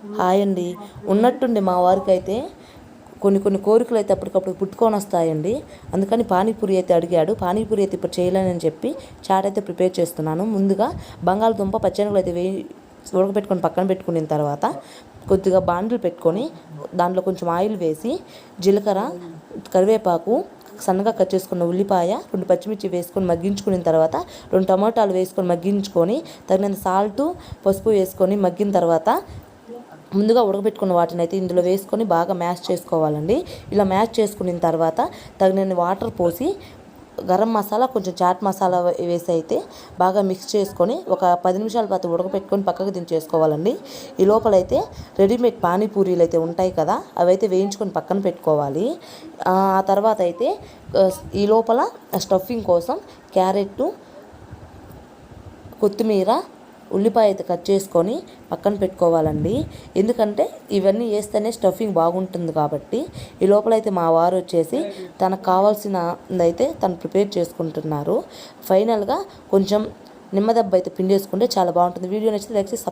Hi అండి ఉన్నట్టుండి మా వారికి అయితే కొన్ని కొన్ని కోరికలు అయితే అప్పటికప్పుడు పుట్టుకొని వస్తాయండి. అందుకని పానీపూరి అయితే అడిగాడు. పానీపూరి అయితే ఇప్పుడు చేయలేనని చెప్పి చాట్ అయితే ప్రిపేర్ చేస్తున్నాను. ముందుగా బంగాళదుంప పచ్చనగలు అయితే వేయి ఉడకబెట్టుకొని పక్కన పెట్టుకున్న తర్వాత కొద్దిగా బాండ్లు పెట్టుకొని దాంట్లో కొంచెం ఆయిల్ వేసి జీలకర్ర కరివేపాకు సన్నగా కట్ చేసుకున్న ఉల్లిపాయ రెండు పచ్చిమిర్చి వేసుకొని మగ్గించుకున్న తర్వాత రెండు టమాటాలు వేసుకొని మగ్గించుకొని తగినంత సాల్ట్ పసుపు వేసుకొని మగ్గిన తర్వాత ముందుగా ఉడకబెట్టుకున్న వాటిని అయితే ఇందులో వేసుకొని బాగా మ్యాష్ చేసుకోవాలండి. ఇలా మ్యాష్ చేసుకున్న తర్వాత తగినన్ని వాటర్ పోసి గరం మసాలా కొంచెం చాట్ మసాలా వేసి అయితే బాగా మిక్స్ చేసుకొని ఒక పది నిమిషాల పాటు ఉడకపెట్టుకొని పక్కకు దించేసుకోవాలండి. ఈ లోపలైతే రెడీమేడ్ పానీపూరీలు అయితే ఉంటాయి కదా అవైతే వేయించుకొని పక్కన పెట్టుకోవాలి. ఆ తర్వాత అయితే ఈ లోపల స్టఫింగ్ కోసం క్యారెట్ కొత్తిమీర ఉల్లిపాయ అయితే కట్ చేసుకొని పక్కన పెట్టుకోవాలండి. ఎందుకంటే ఇవన్నీ వేస్తేనే స్టఫింగ్ బాగుంటుంది కాబట్టి ఈ లోపల అయితే మా వారు వచ్చేసి తనకు కావాల్సిన అయితే తను ప్రిపేర్ చేసుకుంటున్నారు. ఫైనల్గా కొంచెం నిమ్మదెబ్బ అయితే పిండేసుకుంటే చాలా బాగుంటుంది. వీడియో నచ్చితే లైక్ చేసి